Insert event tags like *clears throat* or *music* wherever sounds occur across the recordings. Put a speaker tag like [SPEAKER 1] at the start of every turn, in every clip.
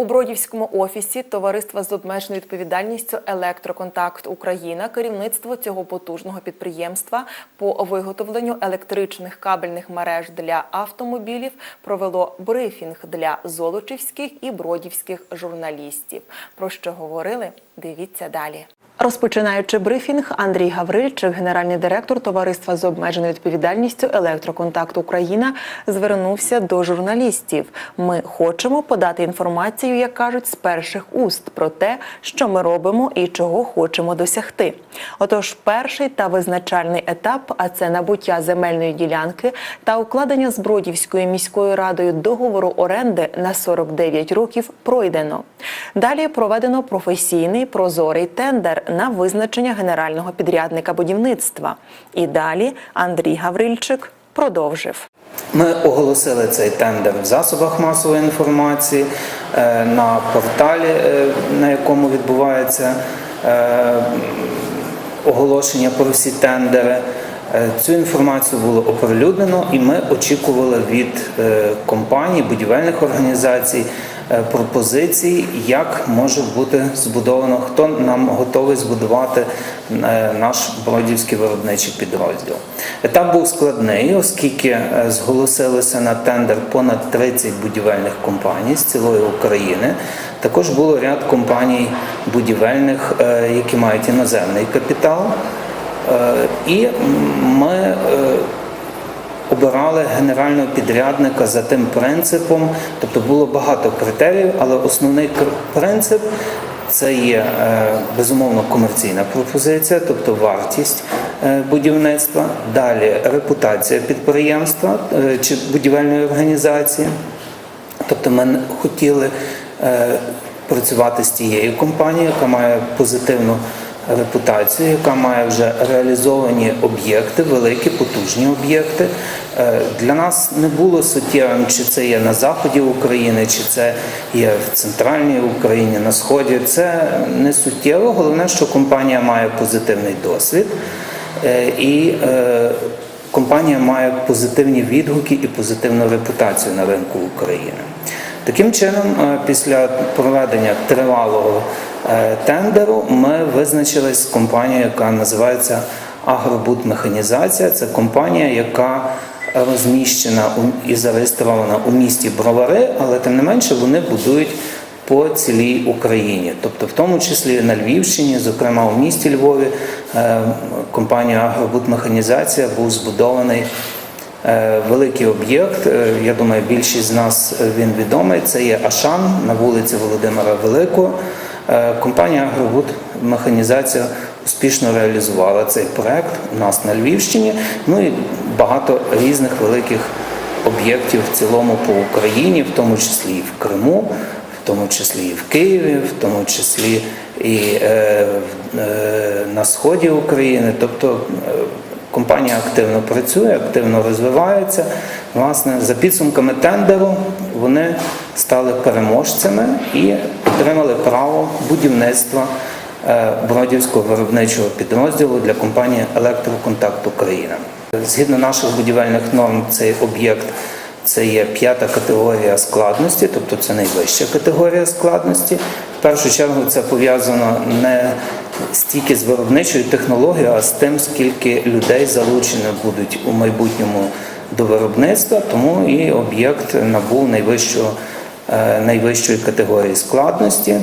[SPEAKER 1] У Бродівському офісі товариства з обмеженою відповідальністю Електроконтакт Україна керівництво цього потужного підприємства по виготовленню електричних кабельних мереж для автомобілів провело брифінг для золочівських і бродівських журналістів. Про що говорили? Дивіться далі. Розпочинаючи брифінг, Андрій Гаврильчик, генеральний директор товариства з обмеженою відповідальністю Електроконтакт Україна, звернувся до журналістів. Ми хочемо подати інформацію, як кажуть, з перших уст про те, що ми робимо і чого хочемо досягти. Отож, перший та визначальний етап, а це набуття земельної ділянки та укладення з Бродівською міською радою договору оренди на 49 років, пройдено. Далі проведено професійний прозорий тендер на визначення генерального підрядника будівництва. І далі Андрій Гаврильчик продовжив.
[SPEAKER 2] Ми оголосили цей тендер в засобах масової інформації е, на порталі, е, на якому відбувається е, оголошення про всі тендери. Цю інформацію було оприлюднено, і ми очікували від компаній, будівельних організацій пропозицій, як може бути збудовано, хто нам готовий збудувати е, наш бродівський виробничий підрозділ. Етап був складний, оскільки е, зголосилося на тендер понад 30 будівельних компаній з цілої України. Також було ряд компаній будівельних, е, які мають іноземний капітал. Е, І ми е, обирали генерального підрядника за тим принципом, тобто було багато критеріїв, але основний принцип це є е, безумовно комерційна пропозиція, тобто вартість е, будівництва, далі репутація підприємства е, чи будівельної організації. Тобто ми хотіли працювати з тією компанією, яка має позитивну репутацію, яка має вже реалізовані об'єкти, великі потужні об'єкти. Е, Для нас не було суттєвим, чи це є на заході України, чи це є в центральній Україні, на сході. Це не суттєво. Головне, що компанія має позитивний досвід. Е, І е, компанія має позитивні відгуки і позитивну репутацію на ринку України. Таким чином, після проведення тривалого тендеру, ми визначились з компанією, яка називається Агробудмеханізація. Це компанія, яка розміщена і зареєстрована у місті Бровари, але тим не менше вони будують по цілій Україні, тобто в тому числі на Львівщині, зокрема у місті Львові, е, компанія Агробудмеханізація був збудований е, великий об'єкт. Е, Я думаю, більшість з нас е, він відомий. Це є Ашан на вулиці Володимира Великого. Е, Компанія Агробудмеханізація успішно реалізувала цей проект у нас на Львівщині. Ну і багато різних великих об'єктів в цілому по Україні, в тому числі і в Криму, в тому числі і в Києві, в тому числі і е, е, на сході України. Тобто е, компанія активно працює, активно розвивається. Власне, за підсумками тендеру вони стали переможцями і отримали право будівництва е, Бродівського виробничого підрозділу для компанії Електроконтакт Україна. Згідно наших будівельних норм, цей об'єкт це є п'ята категорія складності, тобто це найвища категорія складності. В першу чергу це пов'язано не стільки з виробничою технологією, а з тим, скільки людей залучені будуть у майбутньому до виробництва, тому і об'єкт набув найвищого, е, найвищої категорії складності.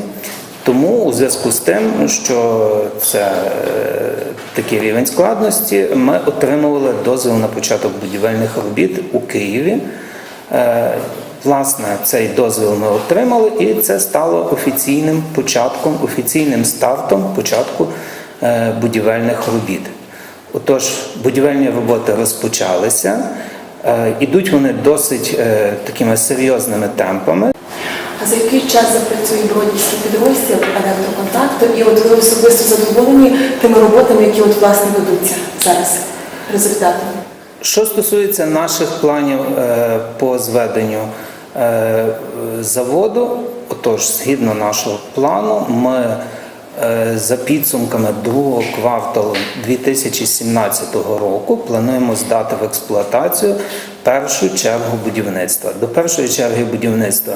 [SPEAKER 2] Тому у зв'язку з тим, що це е, такий рівень складності, ми отримували дозвіл на початок будівельних робіт у Києві. Власне, цей дозвіл ми отримали, і це стало офіційним початком, офіційним стартом початку е, будівельних робіт. Отож, будівельні роботи розпочалися. Е, Ідуть вони досить е, такими серйозними темпами.
[SPEAKER 3] А за який час запрацює бродівський підрозділ електроконтакту? І от ви особисто задоволені тими роботами, які от власне ведуться зараз результатами?
[SPEAKER 2] Що стосується наших планів по зведенню заводу, отож, згідно нашого плану, ми е, за підсумками другого кварталу 2017 року плануємо здати в експлуатацію першу чергу будівництва. До першої черги будівництва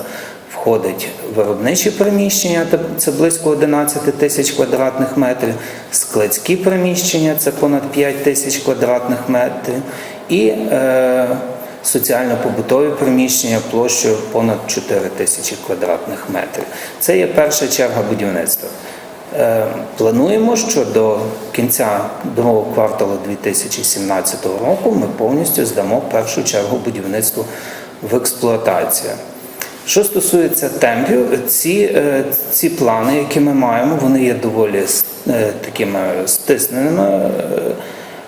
[SPEAKER 2] входить виробничі приміщення, це близько 11 тисяч квадратних метрів, складські приміщення це понад 5 тисяч квадратних метрів, і е, соціально-побутові приміщення площею понад 4 тисячі квадратних метрів. Це є перша черга будівництва. Е, Плануємо, що до кінця другого кварталу 2017 року ми повністю здамо першу чергу будівництву в експлуатацію. Що стосується темпів, ці, е, ці плани, які ми маємо, вони є доволі е, такими стисненими.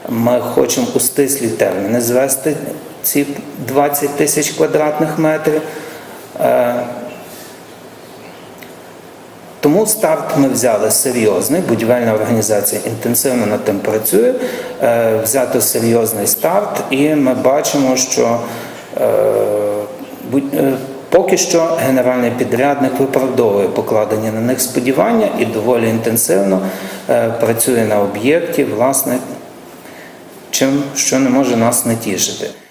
[SPEAKER 2] Ми хочемо у стислі терміни звести ці 20 тисяч квадратних метрів. Е, тому старт ми взяли серйозний. Будівельна організація інтенсивно над тим працює. Е, Взято серйозний старт, і ми бачимо, що е, поки що генеральний підрядник виправдовує покладені на них сподівання і доволі інтенсивно працює на об'єкті, власне, чим що не може нас не тішити.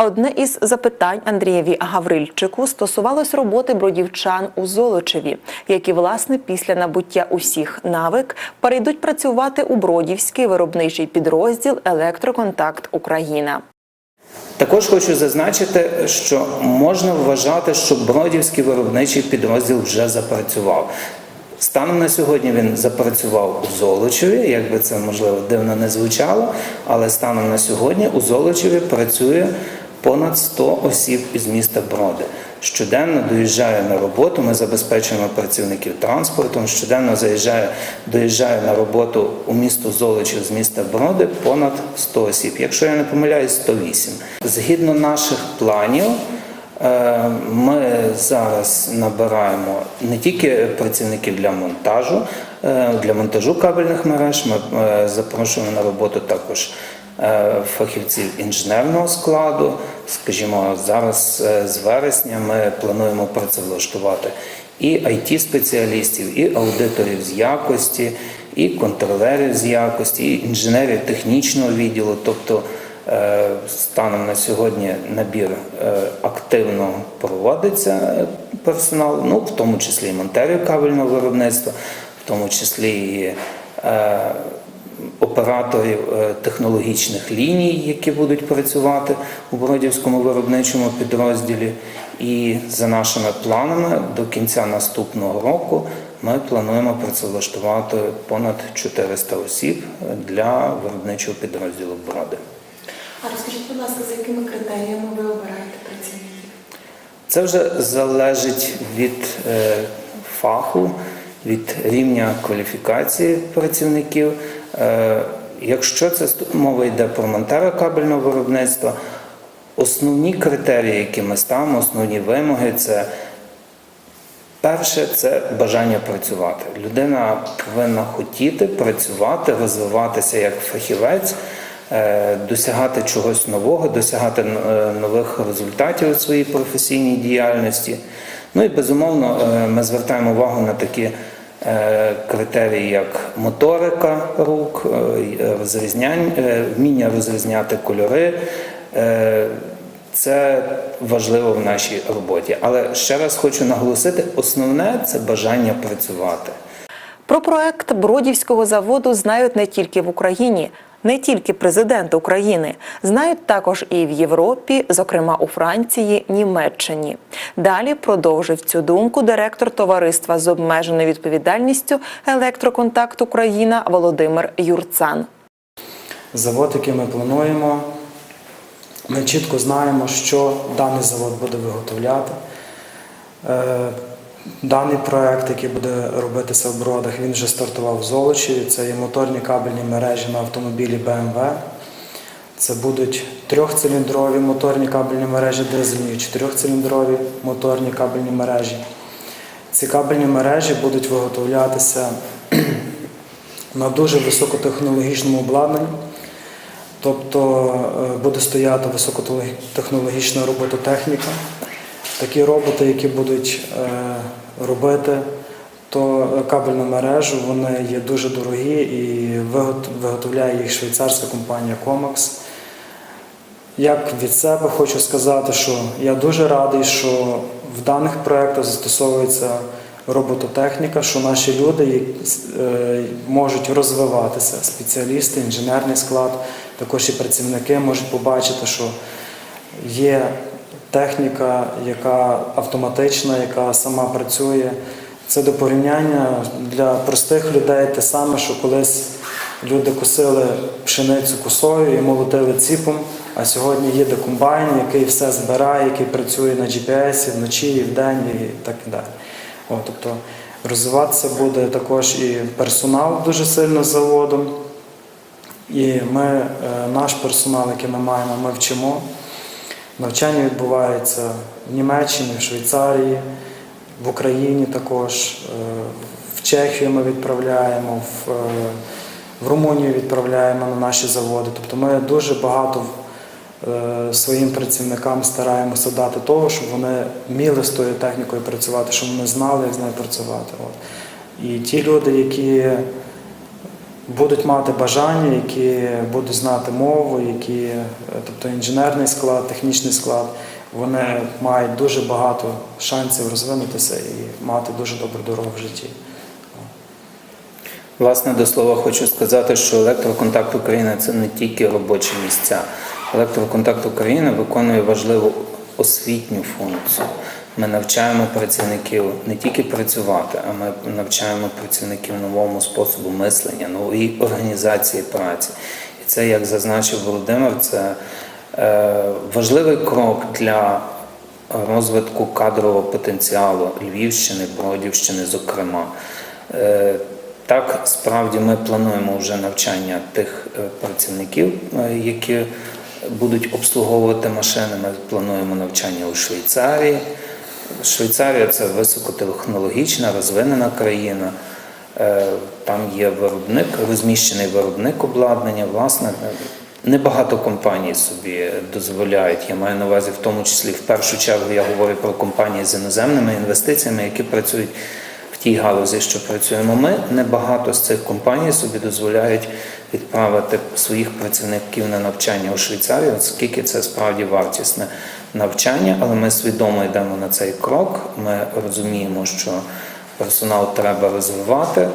[SPEAKER 1] Одне із запитань Андрієві Гаврильчику стосувалось роботи бродівчан у Золочеві, які власне після набуття усіх навик перейдуть працювати у Бродівський виробничий підрозділ Електроконтакт Україна.
[SPEAKER 2] Також хочу зазначити, що можна вважати, що Бродівський виробничий підрозділ вже запрацював. Станом на сьогодні він запрацював у Золочеві, як би це можливо дивно не звучало, але станом на сьогодні у Золочеві працює понад 100 осіб із міста Броди. Щоденно доїжджає на роботу. Ми забезпечуємо працівників транспортом. Щоденно заїжджає, доїжджає на роботу у місто Золочів з міста Броди понад 100 осіб. Якщо я не помиляюсь, 108. Згідно наших планів. Е, Ми зараз набираємо не тільки працівників для монтажу, е, для монтажу кабельних мереж. Ми е, запрошуємо на роботу також фахівців інженерного складу. Скажімо, зараз е, з вересня ми плануємо працевлаштувати і it спеціалістів, і аудиторів з якості, і контролерів з якості, і інженерів технічного відділу. Тобто Е, Станом на сьогодні набір е, активно проводиться е, персонал, ну в тому числі і монтерів кабельного виробництва, в тому числі і е, операторів е, технологічних ліній, які будуть працювати у Бродівському виробничому підрозділі. І за нашими планами до кінця наступного року ми плануємо працевлаштувати понад 400 осіб для виробничого підрозділу Броди.
[SPEAKER 3] А розкажіть, будь ласка, за якими критеріями ви обираєте працівників?
[SPEAKER 2] Це вже залежить від е, фаху, від рівня кваліфікації працівників. Е, якщо це мова йде про монтера кабельного виробництва, основні критерії, які ми ставимо, основні вимоги це Перше це бажання працювати. Людина повинна хотіти працювати, розвиватися як фахівець, е, досягати чогось нового, досягати е, нових результатів у своїй професійній діяльності. Ну і безумовно ми звертаємо увагу на такі критерії, як моторика рук, е, е, вміння розрізняти кольори. е, це важливо в нашій роботі. Але ще раз хочу наголосити: основне це бажання працювати.
[SPEAKER 1] Про проект Бродівського заводу знають не тільки в Україні, не тільки президент України, знають також і в Європі, зокрема у Франції, Німеччині. Далі продовжив цю думку директор товариства з обмеженою відповідальністю Електроконтакт Україна Володимир Юрцан.
[SPEAKER 4] Завод, який ми плануємо, ми чітко знаємо, що даний завод буде виготовляти. Даний проект, який буде робитися в бродах, він вже стартував в Золочеві. Це є моторні кабельні мережі на автомобілі BMW. Це будуть трьохциліндрові моторні кабельні мережі дизельні, чотирьохциліндрові моторні кабельні мережі. Ці кабельні мережі будуть виготовлятися *clears throat* на дуже високотехнологічному обладнанні. Тобто е, буде стояти високотехнологічна робототехніка. Такі роботи, які будуть е, робити, то кабельну мережу, вони є дуже дорогі і виготовляє їх швейцарська компанія Comax. Як від себе хочу сказати, що я дуже радий, що в даних проєктах застосовується робототехніка, що наші люди е, можуть розвиватися, спеціалісти, інженерний склад, також і працівники можуть побачити, що є техніка, яка автоматична, яка сама працює. Це до порівняння для простих людей те саме, що колись люди косили пшеницю косою і молотили ціпом, а сьогодні їде комбайн, який все збирає, який працює на GPS і вночі, і вдень, і так далі. О, тобто розвиватися буде також і персонал дуже сильно з заводом. І ми, е, наш персонал, який ми маємо, ми вчимо. Навчання відбувається в Німеччині, в Швейцарії, в Україні також, е, в Чехію ми відправляємо, в, е, в Румунію відправляємо на наші заводи. Тобто ми дуже багато е, своїм працівникам стараємося дати того, щоб вони вміли з тою технікою працювати, щоб вони знали, як з нею працювати. І ті люди, які будуть мати бажання, які будуть знати мову, які, тобто інженерний склад, технічний склад, вони мають дуже багато шансів розвинутися і мати дуже добру дорогу в житті.
[SPEAKER 2] Власне, до слова хочу сказати, що електроконтакт Україна це не тільки робочі місця. Електроконтакт Україна виконує важливу освітню функцію. Ми навчаємо працівників не тільки працювати, а ми навчаємо працівників новому способу мислення, новій організації праці. І це, як зазначив Володимир, це е, важливий крок для розвитку кадрового потенціалу Львівщини, Бродівщини, зокрема. Е, Так, справді ми плануємо вже навчання тих е, працівників, які будуть обслуговувати машини. Ми плануємо навчання у Швейцарії. Швейцарія це високотехнологічна, розвинена країна. Е, Там є виробник, розміщений виробник обладнання. Власне, небагато компаній собі дозволяють. Я маю на увазі, в тому числі в першу чергу я говорю про компанії з іноземними інвестиціями, які працюють тій галузі, що працюємо ми. Небагато з цих компаній собі дозволяють відправити своїх працівників на навчання у Швейцарію, оскільки це справді вартісне навчання, але ми свідомо йдемо на цей крок. Ми розуміємо, що персонал треба розвивати,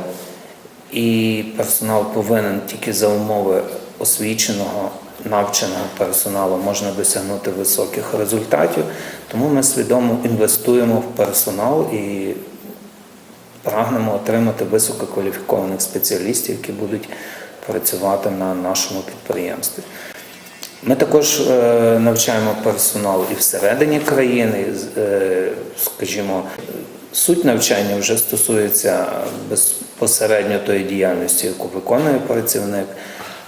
[SPEAKER 2] і персонал повинен тільки за умови освіченого, навченого персоналу можна досягнути високих результатів. Тому ми свідомо інвестуємо в персонал і прагнемо отримати висококваліфікованих спеціалістів, які будуть працювати на нашому підприємстві. Ми також е, навчаємо персонал і всередині країни, е, скажімо, суть навчання вже стосується безпосередньо тої діяльності, яку виконує працівник.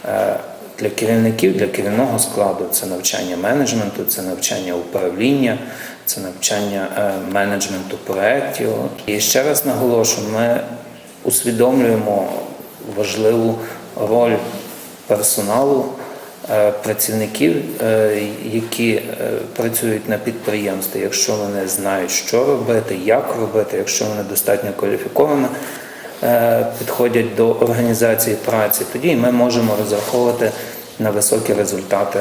[SPEAKER 2] Е, Для керівників, для керівного складу це навчання менеджменту, це навчання управління, це навчання е, менеджменту проєктів. І ще раз наголошую, ми усвідомлюємо важливу роль персоналу, е, працівників, е, які працюють на підприємстві, якщо вони знають, що робити, як робити, якщо вони достатньо кваліфіковані, е, підходять до організації праці, тоді ми можемо розраховувати на високі результати,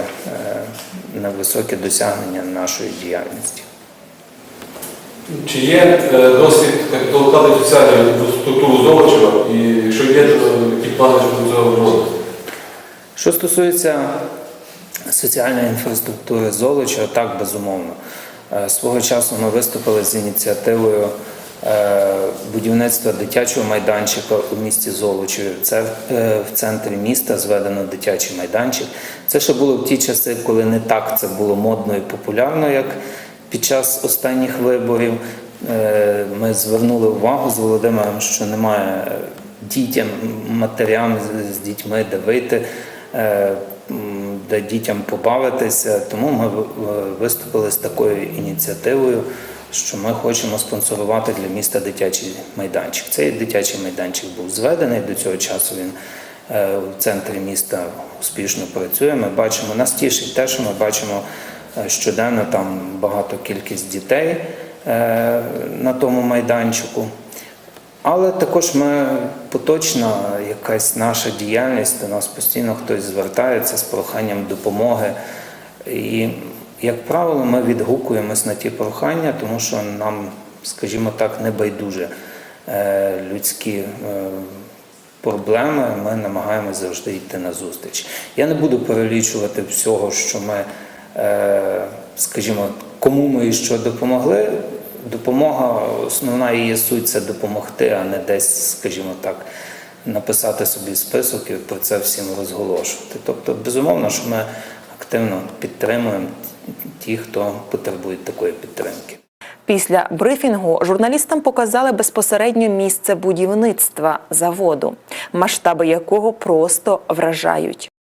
[SPEAKER 2] на високі досягнення нашої діяльності.
[SPEAKER 5] Чи є е, досвід капіталокладу соціальної інфраструктури Золочева, і якщо є, то які плани щодо цього розвитку?
[SPEAKER 2] Що стосується соціальної інфраструктури Золоча, так безумовно. Е, Свого часу ми виступили з ініціативою е, будівництва дитячого майданчика у місті Золочеві. Це в центрі міста зведено дитячий майданчик. Це ще було в ті часи, коли не так це було модно і популярно, як під час останніх виборів. Е, Ми звернули увагу з Володимиром, що немає дітям, матерям з- дітьми, де вийти, е, де дітям побавитися. Тому ми в- виступили з такою ініціативою, що ми хочемо спонсорувати для міста дитячий майданчик. Цей дитячий майданчик був зведений до цього часу. Він е, в центрі міста успішно працює. Ми бачимо, нас тішить те, що ми бачимо е, щоденно там багато кількість дітей е, на тому майданчику. Але також ми поточна якась наша діяльність, до нас постійно хтось звертається з проханням допомоги. І Як правило, ми відгукуємось на ті прохання, тому що нам, скажімо так, не байдуже е, людські е, проблеми. Ми намагаємося завжди йти на зустріч. Я не буду перелічувати всього, що ми, е, скажімо, кому ми що допомогли. Допомога, основна її суть це допомогти, а не десь, скажімо так, написати собі список і про це всім розголошувати. Тобто, безумовно, що ми активно підтримуємо ті, хто потребує такої підтримки.
[SPEAKER 1] Після брифінгу журналістам показали безпосередньо місце будівництва заводу, масштаби якого просто вражають.